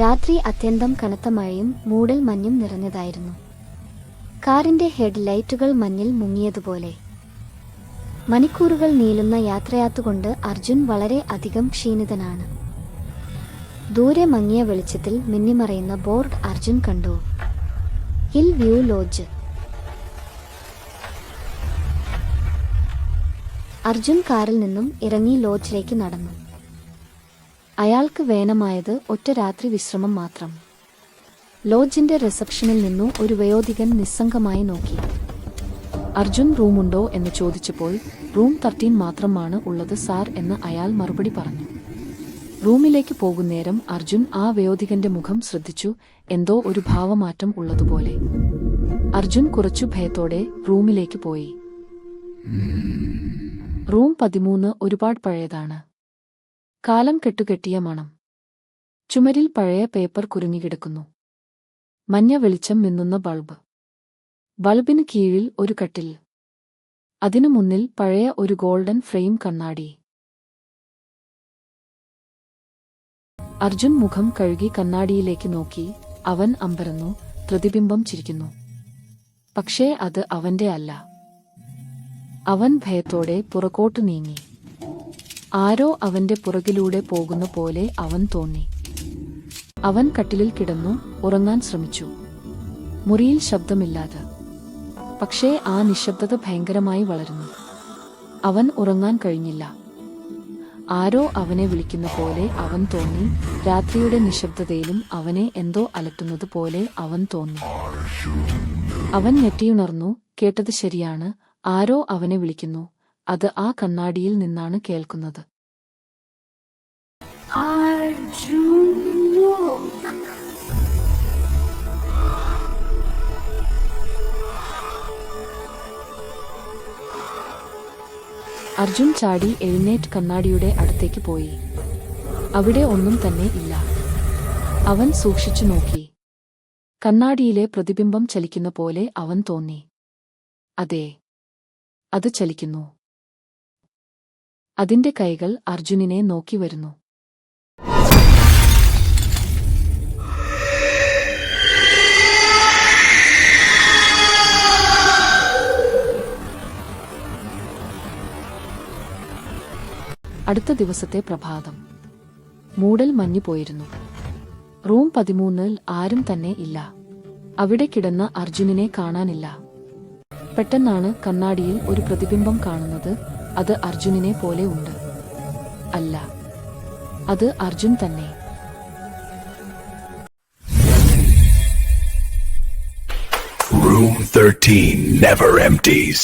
രാത്രി അത്യന്തം കനത്ത മഴയും മൂടൽ മഞ്ഞും നിറഞ്ഞതായിരുന്നു. കാറിന്റെ ഹെഡ് ലൈറ്റുകൾ മഞ്ഞിൽ മുങ്ങിയതുപോലെ. മണിക്കൂറുകൾ നീളുന്ന യാത്രയാത്തുകൊണ്ട് അർജുൻ വളരെ അധികം ക്ഷീണിതനാണ്. ദൂരെ മങ്ങിയ വെളിച്ചത്തിൽ മിന്നിമറയുന്ന ബോർഡ് അർജുൻ കണ്ടു. Hill view lodge. അർജുൻ കാറിൽ നിന്നും ഇറങ്ങി ലോഡ്ജിലേക്ക് നടന്നു. അയാൾക്ക് വേനമായത് ഒറ്റ രാത്രി വിശ്രമം മാത്രം. ലോഡ്ജിന്റെ റിസപ്ഷനിൽ നിന്നു ഒരു വയോധികൻ നിസ്സംഗമായി നോക്കി. അർജുൻ റൂമുണ്ടോ? എന്ന് ചോദിച്ചപ്പോൾ റൂം തർട്ടീൻ മാത്രമാണ് ഉള്ളത് സാർ എന്ന് അയാൾ മറുപടി പറഞ്ഞു. റൂമിലേക്ക് പോകുന്നേരം അർജുൻ ആ വയോധികന്റെ മുഖം ശ്രദ്ധിച്ചു എന്തോ ഒരു ഭാവമാറ്റം ഉള്ളതുപോലെ. അർജുൻ കുറച്ചു ഭയത്തോടെ റൂമിലേക്ക് പോയി. റൂം പതിമൂന്ന് ഒരുപാട് പഴയതാണ്. കാലം കെട്ടുകെട്ടിയ മണം. ചുമരിൽ പഴയ പേപ്പർ കുരുങ്ങിക്കിടക്കുന്നു. മഞ്ഞ വെളിച്ചം മിന്നുന്ന ബൾബ്. ബൾബിന് കീഴിൽ ഒരു കട്ടിൽ. അതിനു മുന്നിൽ പഴയ ഒരു ഗോൾഡൻ ഫ്രെയിം കണ്ണാടി. അർജുൻ മുഖം കഴുകി കണ്ണാടിയിലേക്ക് നോക്കി അവൻ അമ്പരന്നു പ്രതിബിംബം ചിരിക്കുന്നു. പക്ഷേ അത് അവന്റെ അല്ല. അവൻ ഭയത്തോടെ പുറകോട്ടു നീങ്ങി. ആരോ അവന്റെ പുറകിലൂടെ പോകുന്ന പോലെ അവൻ തോന്നി. അവൻ കട്ടിലിൽ കിടന്നു ഉറങ്ങാൻ ശ്രമിച്ചു. മുറിയിൽ ശബ്ദമില്ലാതെ. പക്ഷേ ആ നിശബ്ദത ഭയങ്കരമായി വളരുന്നു. അവൻ ഉറങ്ങാൻ കഴിഞ്ഞില്ല. ആരോ അവനെ വിളിക്കുന്ന പോലെ അവൻ തോന്നി. രാത്രിയുടെ നിശബ്ദതയിലും അവനെ എന്തോ അലട്ടുന്നത് പോലെ അവൻ തോന്നി. അവൻ ഞെട്ടിയുണർന്നു കേട്ടത് ശരിയാണ്. ആരോ അവനെ വിളിക്കുന്നു. അത് ആ കണ്ണാടിയിൽ നിന്നാണ് കേൾക്കുന്നത്. അർജുൻ ചാടി എഴുന്നേറ്റ് കണ്ണാടിയുടെ അടുത്തേക്ക് പോയി. അവിടെ ഒന്നും തന്നെ ഇല്ല. അവൻ സൂക്ഷിച്ചു നോക്കി. കണ്ണാടിയിലെ പ്രതിബിംബം ചലിക്കുന്ന പോലെ അവൻ തോന്നി. അതെ അത് ചലിക്കുന്നു. അതിന്റെ കൈകൾ അർജുനിനെ നോക്കി വരുന്നു. അടുത്ത ദിവസത്തെ പ്രഭാതം. മൂടൽ മഞ്ഞു പോയിരുന്നു. റൂം പതിമൂന്നിൽ ആരും തന്നെ ഇല്ല. അവിടെ കിടന്ന അർജുനനെ കാണാനില്ല. പെട്ടെന്നാണ് കണ്ണാടിയിൽ ഒരു പ്രതിബിംബം കാണുന്നത്. അത് അർജുനനെ പോലെ ഉണ്ട് അല്ല അത് അർജുൻ തന്നെ Room 13 never empties.